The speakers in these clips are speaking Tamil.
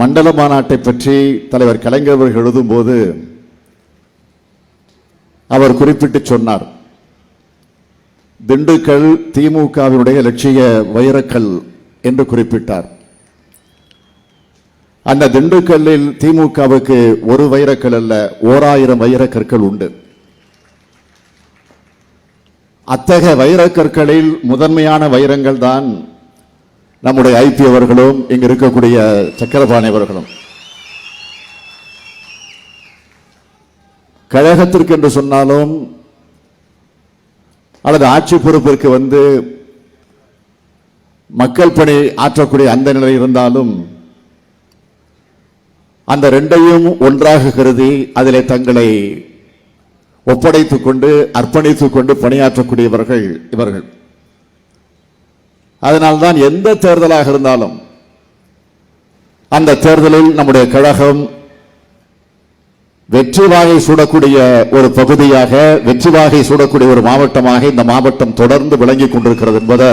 மண்டல மாநாட்டை பற்றி தலைவர் கலைஞர் அவர்கள் எழுதும்போது அவர் குறிப்பிட்டு சொன்னார். திண்டுக்கல் திமுகவினுடைய லட்சிய வைரக்கல் என்று குறிப்பிட்டார். அந்த திண்டுக்கல்லில் திமுகவுக்கு ஒரு வைரக்கல் அல்ல ஓராயிரம் வைரக்கற்கள் உண்டு. அத்தகைய வைரக்கற்களில் முதன்மையான வைரங்கள் தான் நம்முடைய ஐபி அவர்களும் இங்கு இருக்கக்கூடிய சக்கரபாணி அவர்களும். கழகத்திற்கு என்று சொன்னாலும் அல்லது ஆட்சி பொறுப்பிற்கு வந்து மக்கள் பணி ஆற்றக்கூடிய அந்த நிலை இருந்தாலும் அந்த ரெண்டையும் ஒன்றாக கருதி அதிலே தங்களை ஒப்படைத்துக் கொண்டு அர்ப்பணித்துக் கொண்டு பணியாற்றக்கூடியவர்கள் இவர்கள். அதனால்தான் எந்த தேர்தலாக இருந்தாலும் அந்த தேர்தலில் நம்முடைய கழகம் வெற்றி வாகை சூடக்கூடிய ஒரு பகுதியாக வெற்றி வாகை சூடக்கூடிய ஒரு மாவட்டமாக இந்த மாவட்டம் தொடர்ந்து விளங்கிக் கொண்டிருக்கிறது என்பதை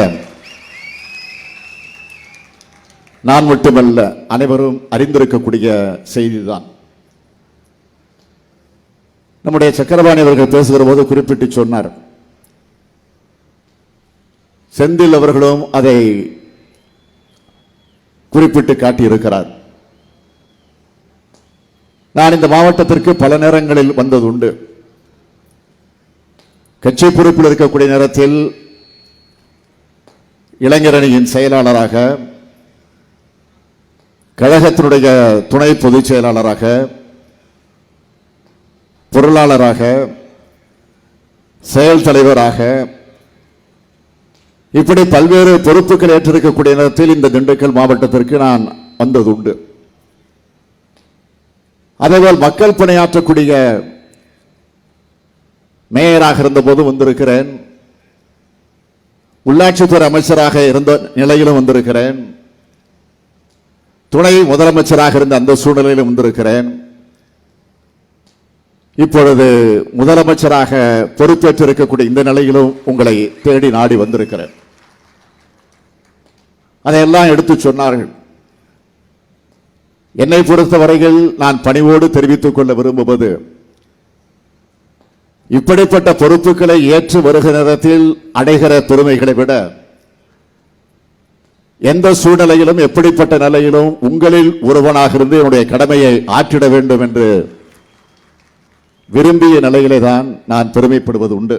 நான் மட்டுமல்ல அனைவரும் அறிந்திருக்கக்கூடிய செய்திதான். நம்முடைய சக்கரபாணி அவர்கள் பேசுகிற போது குறிப்பிட்டு சொன்னார் செந்தில் அவர்களும் அதை குறிப்பிட்டு காட்டியிருக்கிறார். நான் இந்த மாவட்டத்திற்கு பல நேரங்களில் வந்தது உண்டு கட்சி பொறுப்பில் இருக்கக்கூடிய நேரத்தில் இளைஞரணியின் செயலாளராக கழகத்தினுடைய துணை பொதுச் செயலாளராக பொருளாளராக செயல் தலைவராக இப்படி பல்வேறு பொறுப்புகள் ஏற்றிருக்கக்கூடிய நேரத்தில் இந்த திண்டுக்கல் மாவட்டத்திற்கு நான் வந்தது உண்டு அதேபோல் மக்கள் பணியாற்றக்கூடிய மேயராக இருந்தபோது வந்திருக்கிறேன். உள்ளாட்சித்துறை அமைச்சராக இருந்த நிலையிலும் வந்திருக்கிறேன். துணை முதலமைச்சராக இருந்த அந்த சூழ்நிலையிலும் வந்திருக்கிறேன். இப்பொழுது முதலமைச்சராக பொறுப்பேற்றிருக்கக்கூடிய இந்த நிலையிலும் உங்களை தேடி நாடி வந்திருக்கிறேன். அதையெல்லாம் எடுத்து சொன்னார்கள். என்னை பொறுத்தவரையில் நான் பணிவோடு தெரிவித்துக் கொள்ள விரும்புவது இப்படிப்பட்ட பொறுப்புகளை ஏற்று வருகிற நேரத்தில் அடைகிற பெருமைகளை விட எந்த சூழ்நிலையிலும் எப்படிப்பட்ட நிலையிலும் உங்களில் ஒருவனாக இருந்து என்னுடைய கடமையை ஆற்றிட வேண்டும் என்று விரும்பிய நிலையிலே தான் நான் பெருமைப்படுவது உண்டு.